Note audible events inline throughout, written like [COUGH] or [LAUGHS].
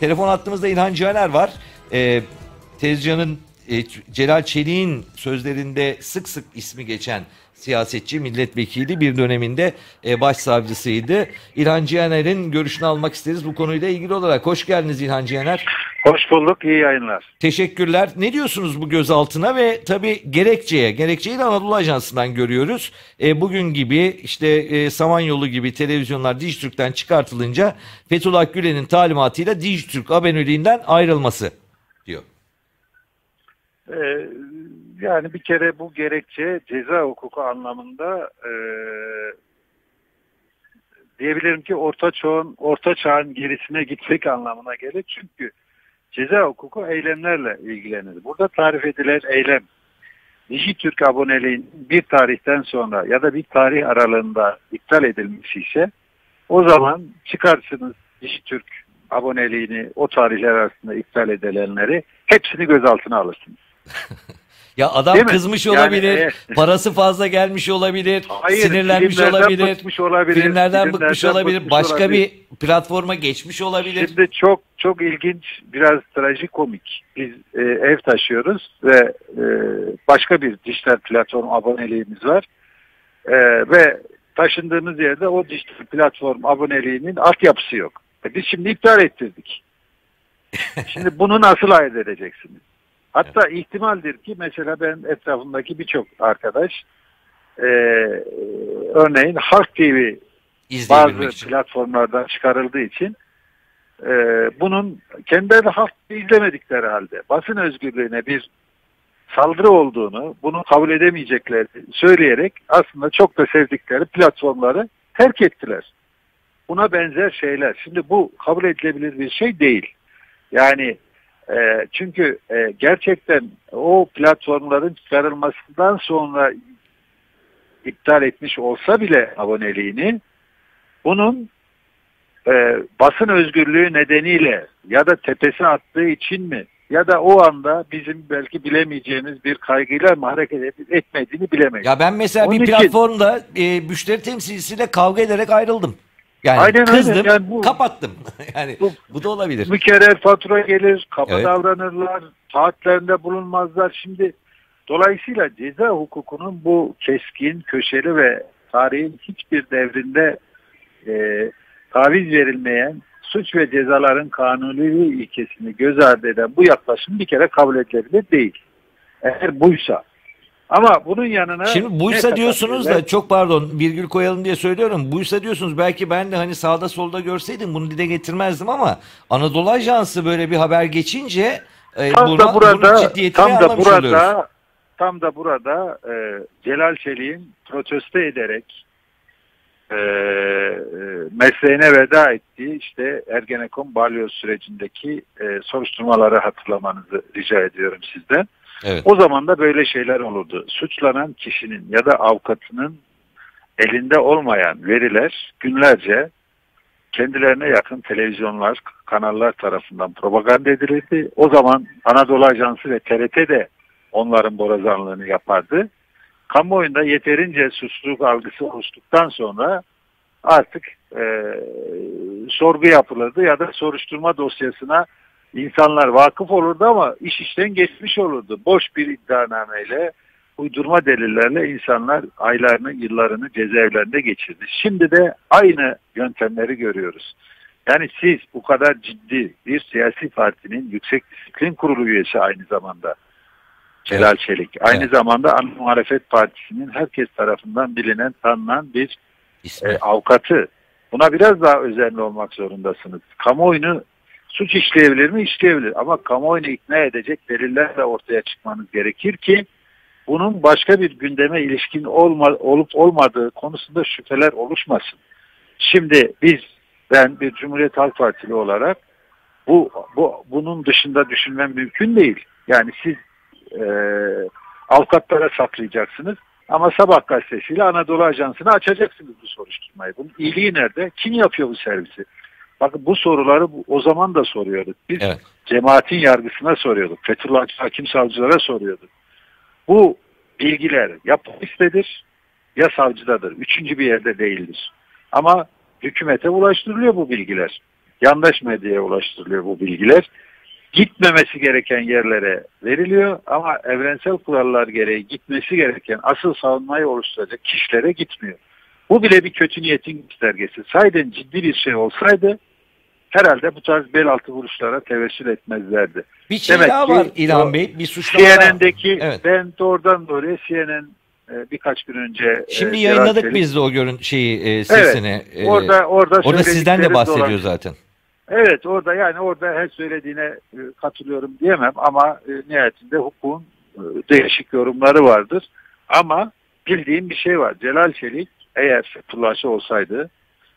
Telefon hattımızda İlhan Caner var. E, Tezcan'ın e, Celal Çelik'in sözlerinde sık sık ismi geçen siyasetçi, milletvekili bir döneminde e, başsavcısıydı. İlhan Cihaner'in görüşünü almak isteriz bu konuyla ilgili olarak. Hoş geldiniz İlhan Cihaner. Hoş bulduk, iyi yayınlar. Teşekkürler. Ne diyorsunuz bu gözaltına ve tabii gerekçeye, gerekçeyi de Anadolu Ajansı'ndan görüyoruz. E, bugün gibi işte e, Samanyolu gibi televizyonlar Dijitürk'ten çıkartılınca Fethullah Gülen'in talimatıyla Dijitürk aboneliğinden ayrılması diyor. Ee, yani bir kere bu gerekçe ceza hukuku anlamında e, diyebilirim ki orta çağın orta çağın gerisine gitmek anlamına gelir. Çünkü ceza hukuku eylemlerle ilgilenir. Burada tarif edilen eylem Dijitürk aboneliğin bir tarihten sonra ya da bir tarih aralığında iptal edilmiş ise o zaman çıkarsınız Dijitürk aboneliğini o tarihler arasında iptal edilenleri hepsini gözaltına alırsınız. [LAUGHS] Ya adam Değil mi? kızmış Yani, olabilir, parası fazla gelmiş olabilir, Hayır, sinirlenmiş filmlerden olabilir, bıkmış olabilir, filmlerden bıkmış filmlerden olabilir, bıkmış başka olabilir. bir platforma geçmiş olabilir. Şimdi çok çok ilginç, biraz trajikomik. Biz e, ev taşıyoruz ve e, başka bir dijital platform aboneliğimiz var. E, ve taşındığımız yerde o dijital platform aboneliğinin altyapısı yok. E, biz şimdi iptal ettirdik. [LAUGHS] Şimdi bunu nasıl ayırt edeceksiniz? Hatta ihtimaldir ki mesela ben etrafımdaki birçok arkadaş e, örneğin Halk TV bazı için. platformlardan çıkarıldığı için e, bunun kendileri halk izlemedikleri halde basın özgürlüğüne bir saldırı olduğunu, bunu kabul edemeyeceklerini söyleyerek aslında çok da sevdikleri platformları terk ettiler. Buna benzer şeyler. Şimdi bu kabul edilebilir bir şey değil. Yani e, çünkü e, gerçekten o platformların çıkarılmasından sonra iptal etmiş olsa bile aboneliğini bunun e, basın özgürlüğü nedeniyle ya da tepesi attığı için mi ya da o anda bizim belki bilemeyeceğimiz bir kaygıyla mı hareket etmediğini bilemeyiz. Ya ben mesela Onun bir için- platformda e, müşteri temsilcisiyle kavga ederek ayrıldım. Yani Aynen, aynen. kızdım, Yani bu- kapattım. [LAUGHS] yani bu, Bu- da olabilir. Mükerrer fatura gelir, kaba Evet. davranırlar, taahhütlerinde bulunmazlar. Şimdi dolayısıyla ceza hukukunun bu keskin, köşeli ve tarihin hiçbir devrinde e, taviz verilmeyen suç ve cezaların kanuniliği ilkesini göz ardı eden bu yaklaşım bir kere kabul edilebilir değil. Eğer buysa. Ama bunun yanına Şimdi buysa diyorsunuz da çok pardon virgül koyalım diye söylüyorum. Buysa diyorsunuz belki ben de hani sağda solda görseydim bunu dile getirmezdim ama Anadolu Ajansı böyle bir haber geçince e, tam buna- da burada tam da anlamış oluyoruz. burada tam da burada e, Celal Çelik'in protesto ederek e, e, mesleğine veda ettiği işte Ergenekon balyoz sürecindeki e, soruşturmaları hatırlamanızı rica ediyorum sizden. Evet. O zaman da böyle şeyler olurdu. Suçlanan kişinin ya da avukatının elinde olmayan veriler günlerce kendilerine yakın televizyonlar, kanallar tarafından propaganda edilirdi. O zaman Anadolu Ajansı ve TRT de onların borazanlığını yapardı. Kamuoyunda yeterince suçluluk algısı oluştuktan sonra artık e, sorgu yapılırdı ya da soruşturma dosyasına insanlar vakıf olurdu ama iş işten geçmiş olurdu. Boş bir iddianameyle, uydurma delillerle insanlar aylarını, yıllarını cezaevlerinde geçirdi. Şimdi de aynı yöntemleri görüyoruz. Yani siz bu kadar ciddi bir siyasi partinin yüksek disiplin kurulu üyesi aynı zamanda Celal Çelik. Aynı Evet. zamanda Ana Muhalefet Partisi'nin herkes tarafından bilinen, tanınan bir İsmi. e, avukatı. Buna biraz daha özenli olmak zorundasınız. Kamuoyunu suç işleyebilir mi? İşleyebilir. Ama kamuoyunu ikna edecek delillerle ortaya çıkmanız gerekir ki bunun başka bir gündeme ilişkin olma, olup olmadığı konusunda şüpheler oluşmasın. Şimdi biz, ben bir Cumhuriyet Halk Partili olarak bu, bu bunun dışında düşünmem mümkün değil. Yani siz e, avukatlara saklayacaksınız. Ama Sabah gazetesiyle Anadolu Ajansı'nı açacaksınız bu soruşturmayı. Bunun iyiliği nerede? Kim yapıyor bu servisi? Bakın bu soruları o zaman da soruyorduk. Biz Evet. cemaatin yargısına soruyorduk. Fethullah Hakim savcılara soruyorduk. Bu bilgiler ya polistedir ya savcıdadır. Üçüncü bir yerde değildir. Ama hükümete ulaştırılıyor bu bilgiler. yandaş medyaya ulaştırılıyor bu bilgiler. Gitmemesi gereken yerlere veriliyor ama evrensel kurallar gereği gitmesi gereken asıl savunmayı oluşturacak kişilere gitmiyor. Bu bile bir kötü niyetin göstergesi. Sayden ciddi bir şey olsaydı herhalde bu tarz bel altı vuruşlara tevessül etmezlerdi. Bir şey Demek daha ki var İlhan o Bey. Bir suçlama CNN'deki Evet. ben doğrudan doğruya CNN e, birkaç gün önce Şimdi e, yayınladık Gerard biz de o görün şeyi e, sesini. E, Orada orada orada sizden de bahsediyor dolan- zaten. Evet orada yani orada her söylediğine e, katılıyorum diyemem ama e, nihayetinde hukukun e, değişik yorumları vardır. Ama bildiğim bir şey var. Celal Çelik eğer Fethullahçı olsaydı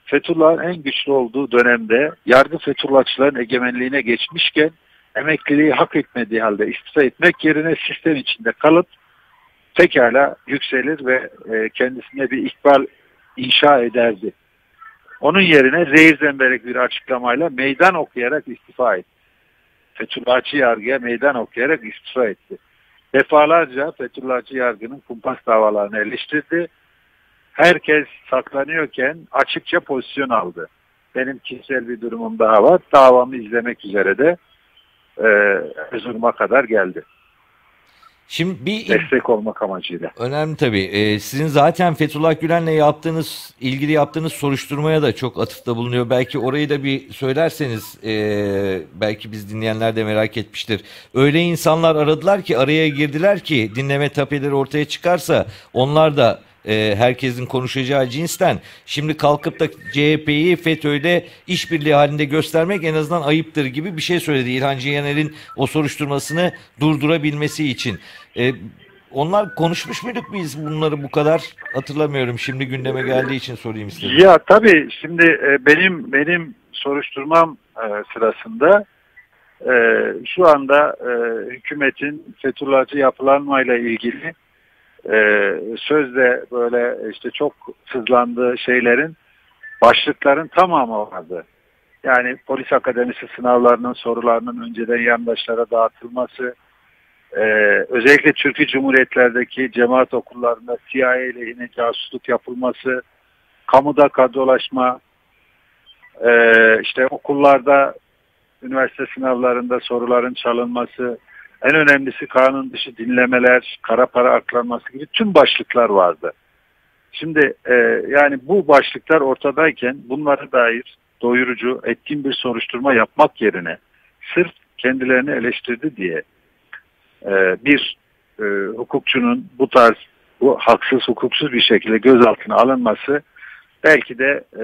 Fethullah'ın en güçlü olduğu dönemde yargı Fethullahçıların egemenliğine geçmişken emekliliği hak etmediği halde istifa etmek yerine sistem içinde kalıp pekala yükselir ve e, kendisine bir ikbal inşa ederdi. Onun yerine zehir zemberek bir açıklamayla meydan okuyarak istifa etti. Fethullahçı yargıya meydan okuyarak istifa etti. Defalarca Fethullahçı yargının kumpas davalarını eleştirdi. Herkes saklanıyorken açıkça pozisyon aldı. Benim kişisel bir durumum daha var. Davamı izlemek üzere de e, Erzurum'a kadar geldi. Şimdi bir Destek olmak amacıyla. Önemli tabii. Ee, sizin zaten Fethullah Gülen'le yaptığınız, ilgili yaptığınız soruşturmaya da çok atıfta bulunuyor. Belki orayı da bir söylerseniz ee, belki biz dinleyenler de merak etmiştir. Öyle insanlar aradılar ki araya girdiler ki dinleme tapeleri ortaya çıkarsa onlar da ee, herkesin konuşacağı cinsten. Şimdi kalkıp da CHP'yi FETÖ'yle işbirliği halinde göstermek en azından ayıptır gibi bir şey söyledi. İlhan Cihaner'in o soruşturmasını durdurabilmesi için. Ee, onlar konuşmuş muyduk biz bunları bu kadar hatırlamıyorum. Şimdi gündeme geldiği için sorayım istedim. Ya tabii şimdi e, benim benim soruşturmam e, sırasında e, şu anda e, hükümetin Fethullahçı yapılanmayla ilgili e, sözde böyle işte çok sızlandığı şeylerin başlıkların tamamı vardı. Yani polis akademisi sınavlarının sorularının önceden yandaşlara dağıtılması, e, özellikle Türkiye Cumhuriyetlerdeki cemaat okullarında CIA lehine casusluk yapılması, kamuda kadrolaşma, e, işte okullarda üniversite sınavlarında soruların çalınması, en önemlisi kanun dışı dinlemeler, kara para aklanması gibi tüm başlıklar vardı. Şimdi e, yani bu başlıklar ortadayken bunlara dair doyurucu, etkin bir soruşturma yapmak yerine sırf kendilerini eleştirdi diye e, bir e, hukukçunun bu tarz bu haksız hukuksuz bir şekilde gözaltına alınması belki de e,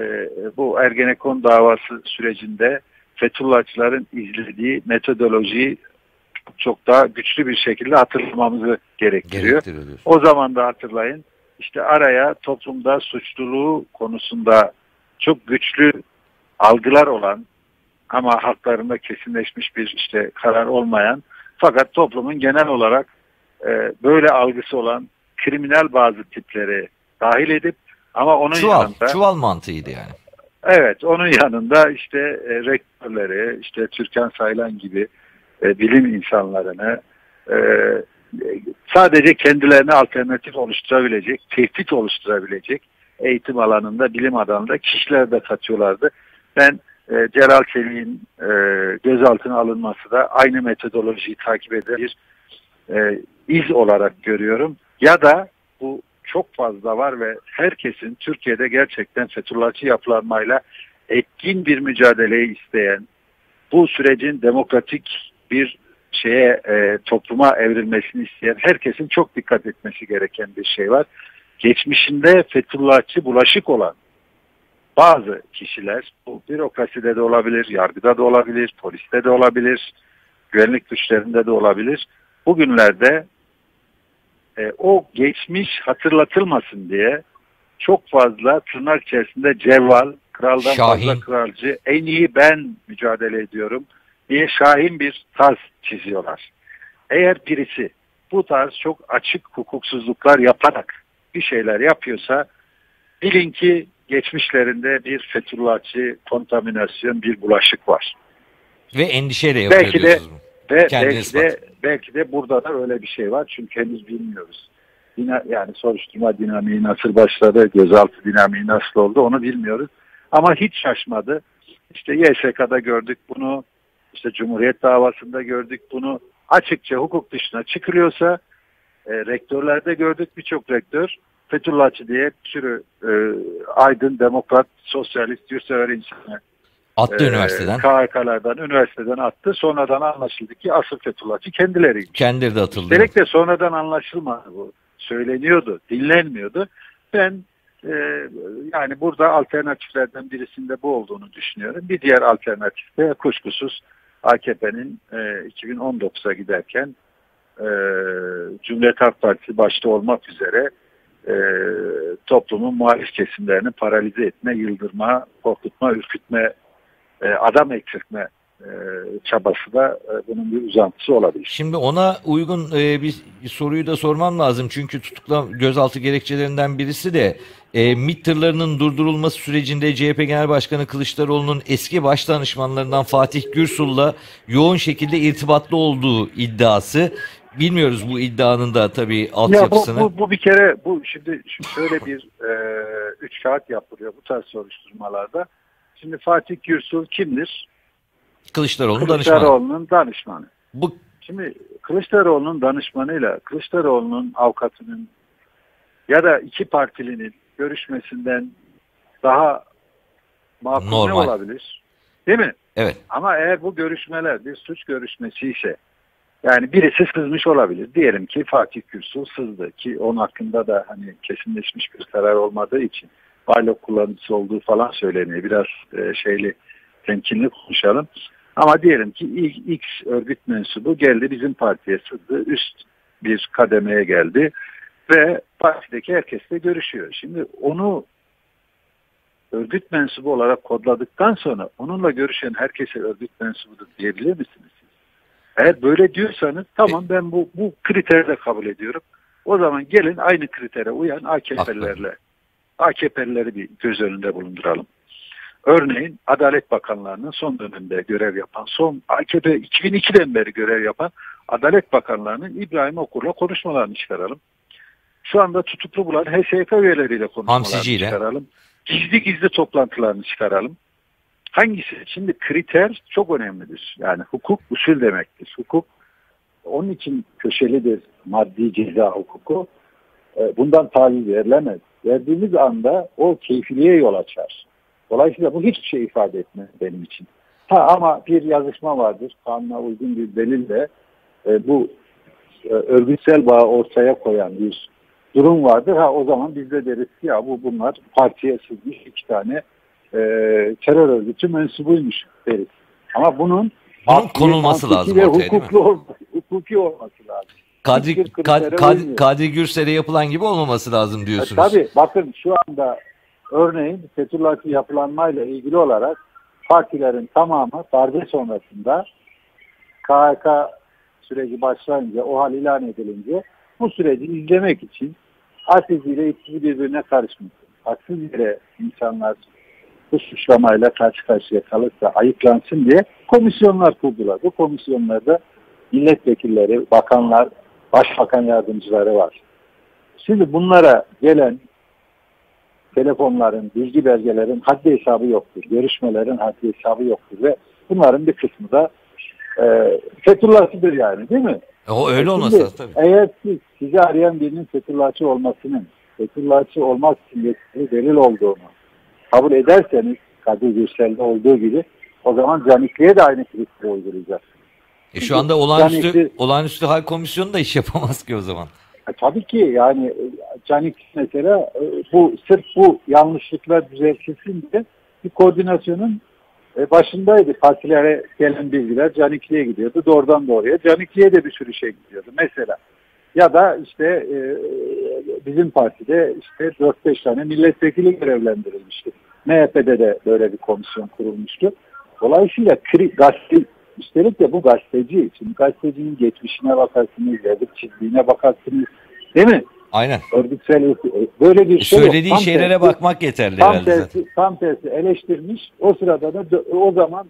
bu Ergenekon davası sürecinde Fethullahçıların izlediği metodolojiyi çok daha güçlü bir şekilde hatırlamamızı gerektiriyor. Gerektiriyor. O zaman da hatırlayın işte araya toplumda suçluluğu konusunda çok güçlü algılar olan ama haklarında kesinleşmiş bir işte karar olmayan fakat toplumun genel olarak e, böyle algısı olan kriminal bazı tipleri dahil edip ama onun Çuval, yanında çuval mantığıydı yani. Evet, onun yanında işte e, rektörleri, işte Türkan Saylan gibi e, bilim insanlarını e, sadece kendilerine alternatif oluşturabilecek, tehdit oluşturabilecek eğitim alanında, bilim alanında kişiler de katıyorlardı. Ben e, Celal Çelik'in e, gözaltına alınması da aynı metodolojiyi takip eden bir e, iz olarak görüyorum. Ya da bu çok fazla var ve herkesin Türkiye'de gerçekten Fethullahçı yapılanmayla etkin bir mücadeleyi isteyen, bu sürecin demokratik bir şeye e, topluma evrilmesini isteyen herkesin çok dikkat etmesi gereken bir şey var. Geçmişinde Fethullahçı bulaşık olan bazı kişiler bu bürokraside de olabilir, yargıda da olabilir, poliste de olabilir, güvenlik güçlerinde de olabilir. Bugünlerde e, o geçmiş hatırlatılmasın diye çok fazla tırnak içerisinde cevval, kraldan Şahin. fazla kralcı, en iyi ben mücadele ediyorum diye şahin bir tarz çiziyorlar. Eğer birisi bu tarz çok açık hukuksuzluklar yaparak bir şeyler yapıyorsa bilin ki geçmişlerinde bir Fethullahçı kontaminasyon, bir bulaşık var. Ve endişeyle yapıyor Belki de- bunu. Ve belki de, belki de burada da öyle bir şey var. Çünkü henüz bilmiyoruz. Dina, yani soruşturma dinamiği nasıl başladı, gözaltı dinamiği nasıl oldu onu bilmiyoruz. Ama hiç şaşmadı. İşte YSK'da gördük bunu, işte Cumhuriyet davasında gördük bunu. Açıkça hukuk dışına çıkılıyorsa e, rektörlerde gördük birçok rektör Fethullahçı diye bir sürü e, aydın, demokrat, sosyalist, yurtsever insanı Attı e, üniversiteden. KHK'lardan, üniversiteden attı. Sonradan anlaşıldı ki asıl Fethullahçı kendileriymiş. Kendileri de atıldı. Üstelik de sonradan anlaşılmadı bu. Söyleniyordu, dinlenmiyordu. Ben e, yani burada alternatiflerden birisinde bu olduğunu düşünüyorum. Bir diğer alternatif de kuşkusuz AKP'nin e, 2019'a giderken e, Cumhuriyet Halk Partisi başta olmak üzere e, toplumun muhalif kesimlerini paralize etme, yıldırma, korkutma, ürkütme, e, adam eksiltme çabası da e, bunun bir uzantısı olabilir. Şimdi ona uygun e, bir soruyu da sormam lazım. Çünkü tutukla gözaltı gerekçelerinden birisi de e, MİT tırlarının durdurulması sürecinde CHP Genel Başkanı Kılıçdaroğlu'nun eski baş danışmanlarından Fatih Gürsul'la yoğun şekilde irtibatlı olduğu iddiası. Bilmiyoruz bu iddianın da tabii Ya bu, altyapısını. bu, bu bir kere bu şimdi şimdi şöyle bir e, üç kağıt yapılıyor bu tarz soruşturmalarda. Şimdi Fatih Gürsul kimdir? Kılıçdaroğlu'nun danışmanı. Kılıçdaroğlu'nun danışmanı. Bu Şimdi Kılıçdaroğlu'nun danışmanıyla Kılıçdaroğlu'nun avukatının ya da iki partilinin görüşmesinden daha makul ne Normal. olabilir? Değil mi? evet Ama eğer bu görüşmeler bir suç görüşmesi ise yani birisi sızmış olabilir. Diyelim ki Fatih Gürsul sızdı ki onun hakkında da hani kesinleşmiş bir karar olmadığı için baylok kullanıcısı olduğu falan söyleniyor. Biraz e, şeyli temkinli konuşalım. Ama diyelim ki ilk X örgüt mensubu geldi bizim partiye sızdı. Üst bir kademeye geldi ve partideki herkesle görüşüyor. Şimdi onu örgüt mensubu olarak kodladıktan sonra onunla görüşen herkese örgüt mensubudur diyebilir misiniz? Eğer böyle diyorsanız tamam ben bu bu kriteri de kabul ediyorum. O zaman gelin aynı kritere uyan AKP'lilerle AKP'lileri bir göz önünde bulunduralım. Örneğin Adalet Bakanlarının son dönemde görev yapan, son AKP 2002'den beri görev yapan Adalet Bakanlarının İbrahim Okur'la konuşmalarını çıkaralım. Şu anda tutuklu bulan HSK üyeleriyle konuşmalarını Hamsiciyle. çıkaralım. Gizli gizli toplantılarını çıkaralım. Hangisi? Şimdi kriter çok önemlidir. Yani hukuk usul demektir. Hukuk onun için köşelidir maddi ceza hukuku. E, Bundan taviz verilemez. Verdiğimiz anda o keyfiliğe yol açar. Dolayısıyla bu hiçbir şey ifade etmez benim için. Ha ama bir yazışma vardır. Kanuna uygun bir delille e, bu e, örgütsel bağı ortaya koyan bir durum vardır. Ha o zaman biz de deriz ki ya bu bunlar partiye sızmış iki tane e, terör örgütü mensubuymuş deriz. Ama bunun Bunun konulması lazım ortaya, değil mi? hukuklu, hukuki olması lazım. Kadri, Hiçbir Kad, kritere Kad, uymuyor. Kadri Gürsel'e yapılan gibi olmaması lazım E, diyorsunuz. tabii bakın şu anda örneğin Fethullahçı yapılanmayla ilgili olarak partilerin tamamı darbe sonrasında KHK süreci başlayınca, o hal ilan edilince bu süreci izlemek için ateziyle ikisi birbirine karışmasın. Haksız yere insanlar bu suçlamayla karşı karşıya kalırsa ayıklansın diye komisyonlar kurdular. Bu komisyonlarda milletvekilleri, bakanlar, başbakan yardımcıları var. Şimdi bunlara gelen telefonların, bilgi belgelerin haddi hesabı yoktur. Görüşmelerin haddi hesabı yoktur ve bunların bir kısmı da e, Fethullahçıdır yani değil mi? E, O öyle Şimdi olmasa lazım tabii. Eğer siz sizi arayan birinin Fethullahçı olmasının Fethullahçı olmak yeterli delil olduğunu kabul ederseniz Kadir Gürsel'de olduğu gibi o zaman Canikli'ye de aynı kriteri uygulayacak. E, şu anda olağanüstü, Yani- olağanüstü hal komisyonu da iş yapamaz ki o zaman. E, tabii ki yani e, Canik mesela e, bu sırf bu yanlışlıklar düzeltilsin diye bir koordinasyonun e, başındaydı. Partilere gelen bilgiler Canikli'ye gidiyordu. Doğrudan doğruya. Canikli'ye de bir sürü şey gidiyordu. Mesela ya da işte e, bizim partide işte 4-5 tane milletvekili görevlendirilmişti. MHP'de de böyle bir komisyon kurulmuştu. Dolayısıyla kri, gazete, üstelik de bu gazeteci. Şimdi gazetecinin geçmişine bakarsınız, yazıp çizdiğine bakarsınız. Değil mi? Aynen. Örgütsel böyle bir şey yok. Söylediği Tam şeylere tersi- bakmak yeterli tam herhalde zaten. tersi, tam tersi eleştirmiş. O sırada da o zaman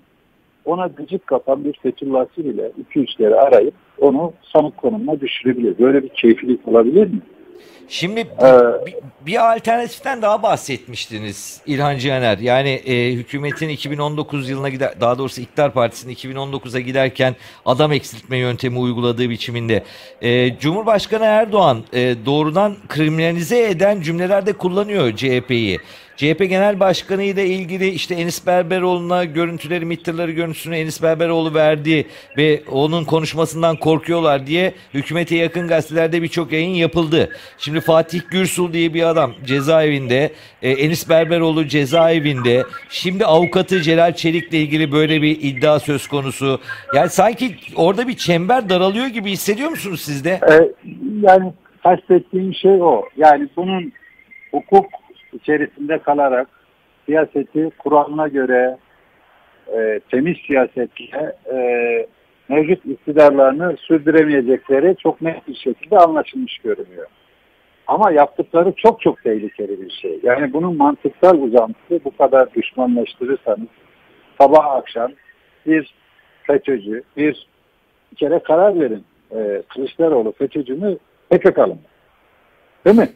ona gıcık kapan bir Fethullahçı bile 2-3'leri arayıp onu sanık konumuna düşürebilir. Böyle bir keyfilik olabilir mi? Şimdi Ee, bir, bir alternatiften daha bahsetmiştiniz İlhan Cihaner. Yani e, hükümetin 2019 yılına gider, daha doğrusu İktidar Partisi'nin 2019'a giderken adam eksiltme yöntemi uyguladığı biçiminde. E, Cumhurbaşkanı Erdoğan e, doğrudan kriminalize eden cümleler de kullanıyor CHP'yi. CHP Genel Başkanı ile ilgili işte Enis Berberoğlu'na görüntüleri, mitterleri görüntüsünü Enis Berberoğlu verdi ve onun konuşmasından korkuyorlar diye hükümete yakın gazetelerde birçok yayın yapıldı. Şimdi Fatih Gürsul diye bir adam cezaevinde, e, Enis Berberoğlu cezaevinde, şimdi avukatı Celal Çelik'le ilgili böyle bir iddia söz konusu. Yani sanki orada bir çember daralıyor gibi hissediyor musunuz siz de? e, yani kastettiğim şey o. Yani bunun hukuk içerisinde kalarak siyaseti kuralına göre e, temiz siyasetle e, mevcut iktidarlarını sürdüremeyecekleri çok net bir şekilde anlaşılmış görünüyor. Ama yaptıkları çok çok tehlikeli bir şey. Yani bunun mantıksal uzantısı bu kadar düşmanlaştırırsanız sabah akşam bir FETÖ'cü, bir bir kere karar verin. E, Kılıçdaroğlu FETÖ'cü mü, PKK'lı mı? Değil mi?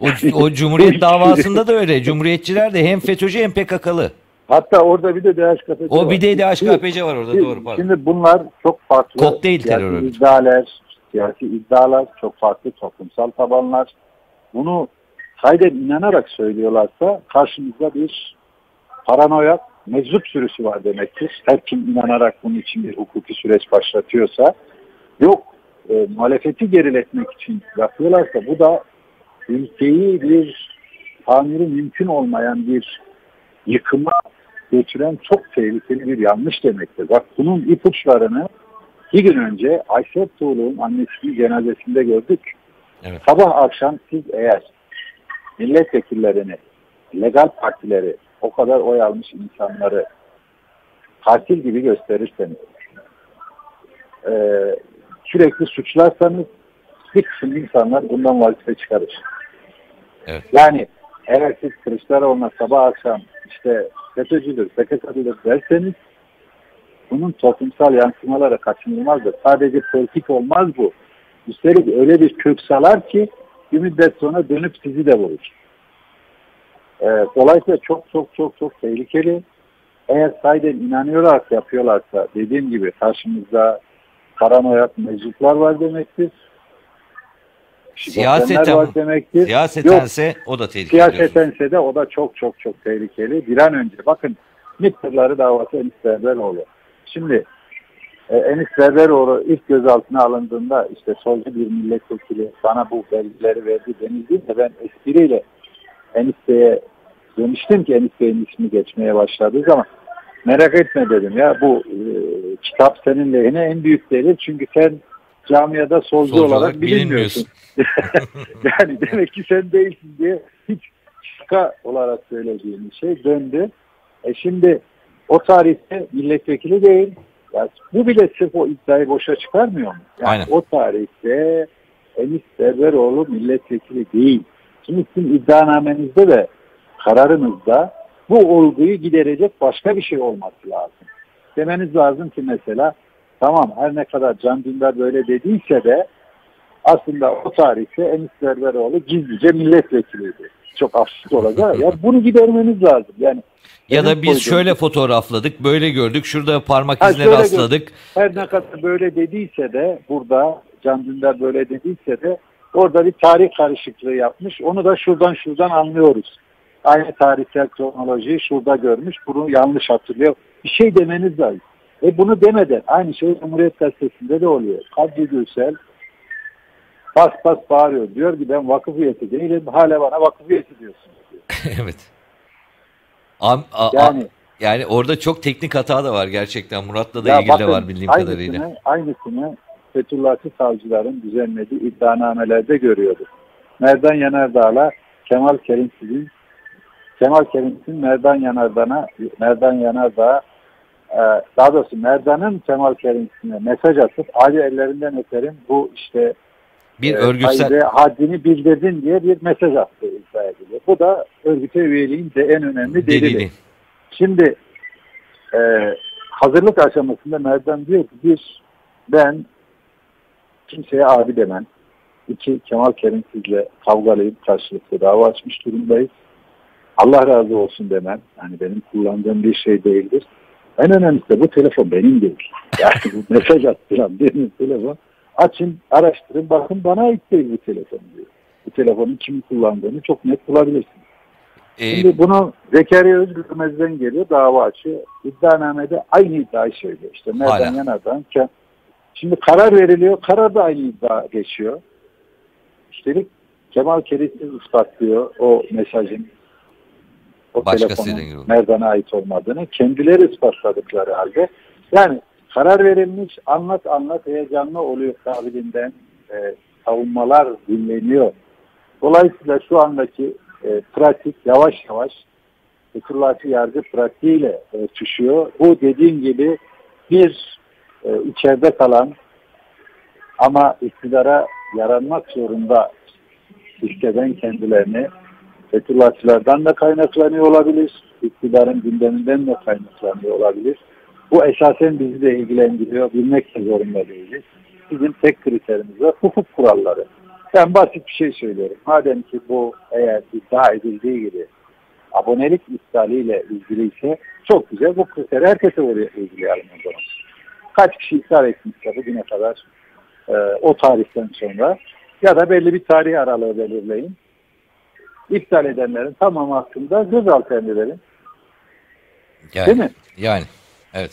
O, o [LAUGHS] Cumhuriyet davasında da öyle. Cumhuriyetçiler de hem FETÖ'cü hem PKK'lı. Hatta orada bir de DHKPC O var. bir de DHKPC var orada şimdi- doğru pardon. Şimdi bunlar çok farklı Kokteyl siyasi terör örgütü. iddialar, siyasi iddialar, çok farklı toplumsal tabanlar. Bunu sayden inanarak söylüyorlarsa karşımızda bir paranoyak meczup sürüsü var demektir. Her kim inanarak bunun için bir hukuki süreç başlatıyorsa yok e, muhalefeti geriletmek için yapıyorlarsa bu da ülkeyi bir tamiri mümkün olmayan bir yıkıma götüren çok tehlikeli bir yanlış demektir. Bak bunun ipuçlarını bir gün önce Ayşe Tuğlu'nun annesinin cenazesinde gördük. Evet. Sabah akşam siz eğer milletvekillerini, legal partileri, o kadar oy almış insanları katil gibi gösterirseniz, e, sürekli suçlarsanız bir kısım insanlar bundan vazife çıkarır. Evet. Yani eğer siz Kılıçdaroğlu'na sabah akşam işte FETÖ'cüdür, PKK'lıdır derseniz bunun toplumsal yansımaları kaçınılmazdır. Sadece politik olmaz bu. Üstelik öyle bir kök salar ki bir müddet sonra dönüp sizi de vurur. Ee, dolayısıyla çok çok çok çok tehlikeli. Eğer sayeden inanıyorlar yapıyorlarsa dediğim gibi karşımızda paranoyak meczuplar var demektir. Siyaseten- var demektir. Yok, Siyasetense o da tehlikeli. Siyasetense de o da çok çok çok tehlikeli. Bir an önce bakın MİT'leri davası Enis Berberoğlu. Şimdi e, Enis Berberoğlu ilk gözaltına alındığında işte solcu bir milletvekili bana bu belgeleri verdi denildiğinde ben espriyle Enis Bey'e demiştim ki Enis Bey'in ismi geçmeye başladığı zaman merak etme dedim ya bu e, kitap senin lehine en büyük delil çünkü sen camiada solcu, Solcu olarak, olarak bilinmiyorsun. [LAUGHS] yani demek ki sen değilsin diye hiç şaka olarak söylediğim şey döndü. E şimdi o tarihte milletvekili değil. Yani bu bile sırf o iddiayı boşa çıkarmıyor mu? Yani Aynen. o tarihte Enis Berberoğlu milletvekili değil. Şimdi sizin iddianamenizde de kararınızda bu olguyu giderecek başka bir şey olması lazım. Demeniz lazım ki mesela tamam her ne kadar Can Dündar böyle dediyse de aslında o tarihte Enis Berberoğlu gizlice milletvekiliydi. Çok absürt olacak. Ya bunu gidermeniz lazım. Yani Ya da biz koyduğum- şöyle fotoğrafladık, böyle gördük, şurada parmak Ha, izine rastladık. her ne kadar böyle dediyse de burada Can Dündar böyle dediyse de orada bir tarih karışıklığı yapmış. Onu da şuradan şuradan anlıyoruz. Aynı tarihsel kronolojiyi şurada görmüş. Bunu yanlış hatırlıyor. Bir şey demeniz lazım. E bunu demeden aynı şey Cumhuriyet Gazetesi'nde de oluyor. Kadri Gürsel bas bas bağırıyor. Diyor ki ben vakıf üyesi değilim. Hala bana vakıf üyesi diyorsun. [LAUGHS] evet. Am, a- a- Yani yani orada çok teknik hata da var gerçekten. Murat'la da ilgili de bakın, var bildiğim aynısını, kadarıyla. Aynısını Fethullahçı savcıların düzenlediği iddianamelerde görüyorduk. Merdan Yanardağ'la Kemal Kerimsiz'in Kemal Kerimsiz'in Merdan Yanardağ'a Merdan Yanardağ'a daha doğrusu Merdan'ın Kemal Kerimsiz'ine mesaj atıp Ali ellerinden öperim bu işte Bir e, örgütsel haddini bildirdin diye bir mesaj attı iddia ediliyor. Bu da örgüte üyeliğin de en önemli delili. delili. Şimdi e, hazırlık aşamasında Merdan diyor ki bir ben kimseye abi demem. iki Kemal Kerimsiz'le kavgalıyım karşılıklı dava açmış durumdayız. Allah razı olsun demem. Hani benim kullandığım bir şey değildir. En önemlisi de bu telefon benim değil. [LAUGHS] Yani mesaj attıran benim telefon. Açın, araştırın, bakın bana ait değil bu telefon diyor. Bu telefonun kim kullandığını çok net bulabilirsiniz. Ee, Şimdi bunu Zekeriya Özgürmez'den geliyor dava açıyor. İddianamede aynı iddiayı söylüyor. İşte nereden Hala. yanardan. ke- Şimdi karar veriliyor. Karar da aynı iddia geçiyor. Üstelik Kemal Keritsiz ispatlıyor o mesajın o Başkasıyla telefonun nereden ait olmadığını kendileri ispatladıkları halde. Yani karar verilmiş anlat anlat heyecanlı oluyor kabilinden e, savunmalar dinleniyor. Dolayısıyla şu andaki e, pratik yavaş yavaş Fethullahçı yargı pratiğiyle e, düşüyor. Bu dediğim gibi bir e, içeride kalan ama iktidara yaranmak zorunda hisseden kendilerini Fethullahçılardan da kaynaklanıyor olabilir. iktidarın gündeminden de kaynaklanıyor olabilir. Bu esasen bizi de ilgilendiriyor. Bilmek de zorunda değiliz. Bizim tek kriterimiz var hukuk kuralları. Ben basit bir şey söylüyorum. Madem ki bu eğer iddia edildiği gibi abonelik iptaliyle ilgiliyse çok güzel bu kriteri herkese uygulayalım o zaman. Kaç kişi iptal etmişse bugüne kadar e, o tarihten sonra ya da belli bir tarih aralığı belirleyin. İptal edenlerin tamamı hakkında gözaltı verin. yani, Değil mi? Yani. Evet.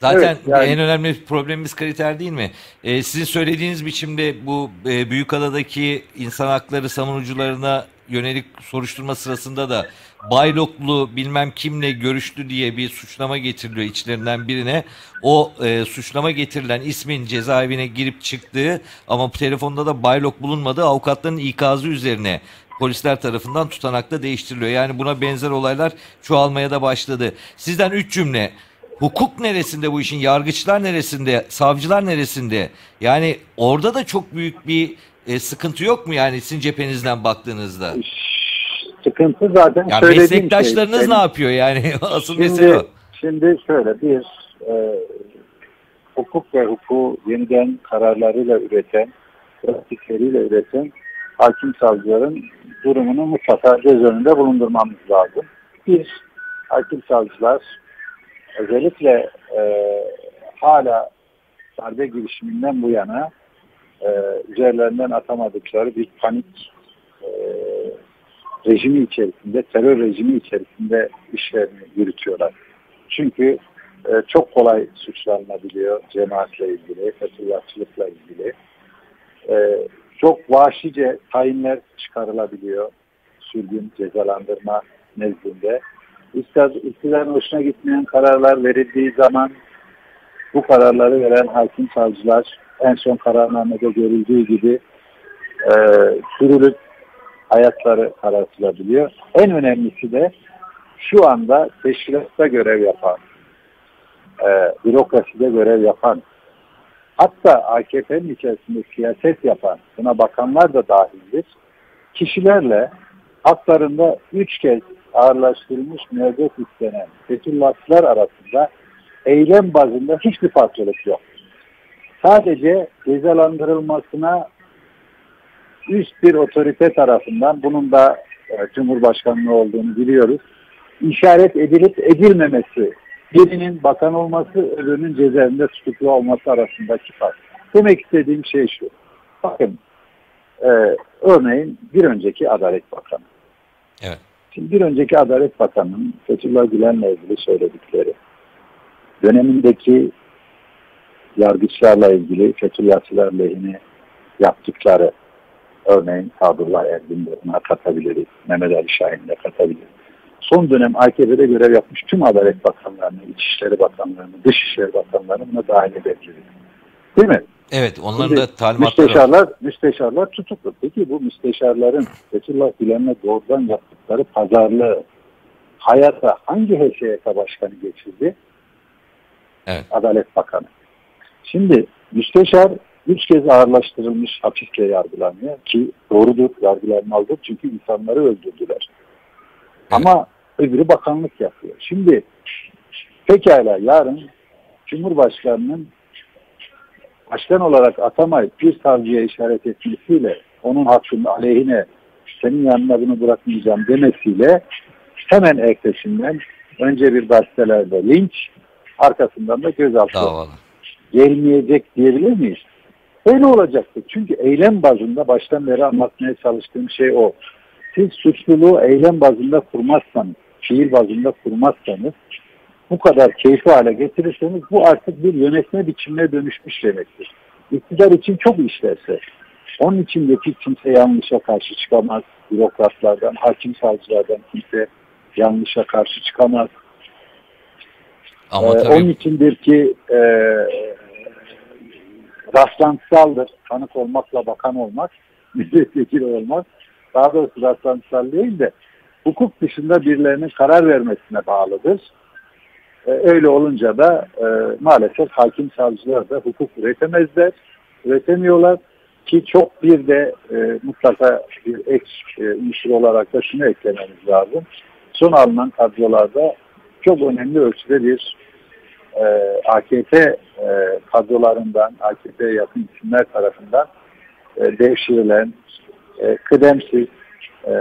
Zaten Evet, yani- en önemli problemimiz kriter değil mi? Ee, sizin söylediğiniz biçimde bu e, Büyükada'daki insan hakları savunucularına yönelik soruşturma sırasında da Bayloklu bilmem kimle görüştü diye bir suçlama getiriliyor içlerinden birine. O e, suçlama getirilen ismin cezaevine girip çıktığı ama telefonda da Baylok bulunmadığı avukatların ikazı üzerine polisler tarafından tutanakta değiştiriliyor. Yani buna benzer olaylar çoğalmaya da başladı. Sizden üç cümle. Hukuk neresinde bu işin? Yargıçlar neresinde? Savcılar neresinde? Yani orada da çok büyük bir e, sıkıntı yok mu yani sizin cephenizden baktığınızda? Sıkıntı zaten Ya söylediğim meslektaşlarınız şey. ne yapıyor yani? [LAUGHS] Asıl Şimdi, mesele o. şimdi şöyle bir e, hukuk ve hukuku yeniden kararlarıyla üreten, pratikleriyle üreten hakim savcıların durumunu mutlaka göz önünde bulundurmamız lazım. Bir, hakim savcılar özellikle e, hala darbe girişiminden bu yana e, üzerlerinden atamadıkları bir panik e, rejimi içerisinde, terör rejimi içerisinde işlerini yürütüyorlar. Çünkü e, çok kolay suçlanabiliyor cemaatle ilgili, Fethullahçılıkla ilgili. Çok vahşice tayinler çıkarılabiliyor sürgün cezalandırma nezdinde. İktidar, iktidarın hoşuna gitmeyen kararlar verildiği zaman bu kararları veren hakim savcılar en son kararnamede görüldüğü gibi e, sürülüp hayatları karartılabiliyor. En önemlisi de şu anda teşkilatta görev yapan, e, bürokraside görev yapan, hatta AKP'nin içerisinde siyaset yapan, buna bakanlar da dahildir, kişilerle haklarında üç kez ağırlaştırılmış müebbet istenen Fethullahçılar arasında eylem bazında hiçbir farklılık yok. Sadece cezalandırılmasına üst bir otorite tarafından bunun da e, Cumhurbaşkanlığı olduğunu biliyoruz. İşaret edilip edilmemesi, birinin bakan olması, öbürünün cezaevinde tutuklu olması arasındaki fark. Demek istediğim şey şu. Bakın, e, örneğin bir önceki Adalet Bakanı. Evet. Şimdi bir önceki Adalet Bakanı'nın Fethullah Gülen'le ilgili söyledikleri, dönemindeki yargıçlarla ilgili Fethullahçılar lehine yaptıkları, örneğin Sadullah Ergin'de buna katabiliriz, Mehmet Ali Şahin'de katabiliriz. Son dönem AKP'de görev yapmış tüm Adalet Bakanlarını, İçişleri Bakanlarını, Dışişleri Bakanlarını buna dahil edebiliriz. Değil mi? Evet onların Şimdi da talimatları müsteşarlar, müsteşarlar tutuklu. Peki bu müsteşarların Fethullah Gülen'le doğrudan yaptıkları pazarlığı hayata hangi HSYK başkanı geçirdi? Evet. Adalet Bakanı. Şimdi müsteşar üç kez ağırlaştırılmış hapisle yargılanıyor ki doğrudur yargılanmalıdır çünkü insanları öldürdüler. Ama öbürü bakanlık yapıyor. Şimdi pekala yarın Cumhurbaşkanı'nın başkan olarak atamayıp bir savcıya işaret etmesiyle onun hakkında aleyhine senin yanına bunu bırakmayacağım demesiyle hemen ertesinden önce bir gazetelerde linç arkasından da gözaltı gelmeyecek diyebilir miyiz? Öyle olacaktır. Çünkü eylem bazında baştan beri anlatmaya çalıştığım şey o. Siz suçluluğu eylem bazında kurmazsanız, fiil bazında kurmazsanız, bu kadar keyfi hale getirirseniz bu artık bir yönetme biçimine dönüşmüş demektir. İktidar için çok işlerse, onun içindeki kimse yanlışa karşı çıkamaz. Bürokratlardan, hakim savcılardan kimse yanlışa karşı çıkamaz. Ama Ee, tabii onun içindir ki e, rastlantısaldır. Tanık olmakla bakan olmak, [LAUGHS] milletvekili olmak. Daha doğrusu rastlantısal değil de hukuk dışında birilerinin karar vermesine bağlıdır. Ee, öyle olunca da e, maalesef hakim savcılar da hukuk üretemezler, üretemiyorlar ki çok bir de e, mutlaka bir ek e, unsur olarak da şunu eklememiz lazım. Son alınan kadrolarda çok önemli ölçüde bir e, AKP e, kadrolarından, AKP'ye yakın isimler tarafından e, devşirilen, e, kıdemsiz, e,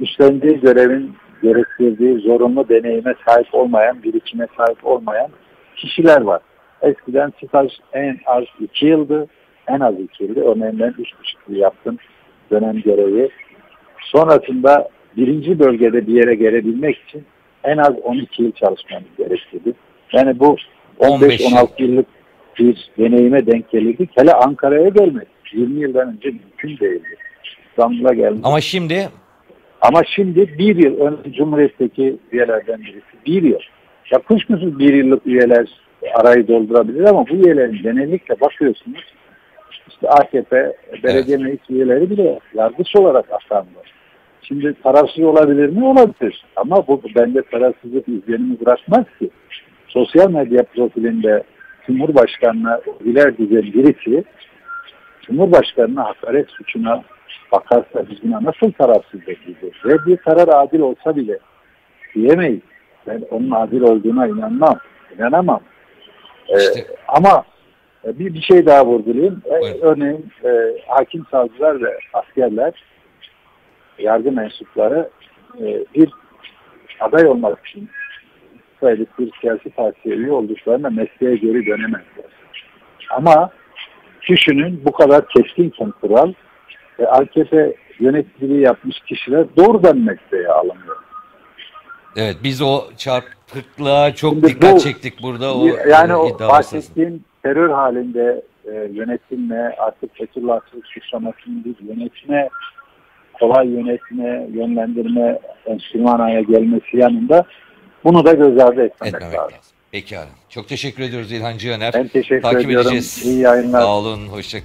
üstlendiği görevin gerektirdiği zorunlu deneyime sahip olmayan, birikime sahip olmayan kişiler var. Eskiden staj en az iki yıldı, en az iki yıldı. Örneğin ben üç buçuk yıl yaptım dönem görevi. Sonrasında birinci bölgede bir yere gelebilmek için en az 12 yıl çalışmamız gerekirdi. Yani bu 15 yıl. 15-16 yıllık bir deneyime denk gelirdik. Hele Ankara'ya gelmek 20 yıldan önce mümkün değildi. İstanbul'a gelmek. ama şimdi Ama şimdi bir yıl önce Cumhuriyet'teki üyelerden birisi bir yıl. Ya kuşkusuz bir yıllık üyeler arayı doldurabilir ama bu üyelerin genellikle bakıyorsunuz işte AKP, belediye meclis üyeleri bile yargıç olarak atandı. Şimdi tarafsız olabilir mi? Olabilir. Ama bu bende tarafsızlık izlenimi bırakmaz ki. Sosyal medya profilinde Cumhurbaşkanı'na birer düzen birisi Cumhurbaşkanı'na hakaret suçuna bakarsa biz buna nasıl tarafsız bekleyeceğiz? Ve bir karar adil olsa bile diyemeyiz. Ben onun adil olduğuna inanmam. inanamam. Ee, İşte- ama e, bir, bir şey daha vurgulayayım. E, Buyurun. Örneğin e, hakim savcılar ve askerler yargı mensupları e, bir aday olmak için sayılık bir siyasi partiye üye olduklarında mesleğe geri dönemezler. Ama kişinin bu kadar keskinken kural e, AKP yöneticiliği yapmış kişiler doğrudan mesleğe alınıyor. evet biz o çarpıklığa çok Şimdi dikkat bu- çektik burada o yani o bahsettiğim terör halinde e, yönetimle artık Fethullahçılık suçlamasının bir yönetme kolay yönetme, yönlendirme enstrümanaya gelmesi yanında bunu da göz ardı etmemek, etmemek lazım. lazım. Pekala. Çok teşekkür ediyoruz İlhan Cihaner. Ben teşekkür Takip ediyorum. edeceğiz. İyi yayınlar. Sağ olun. Hoşça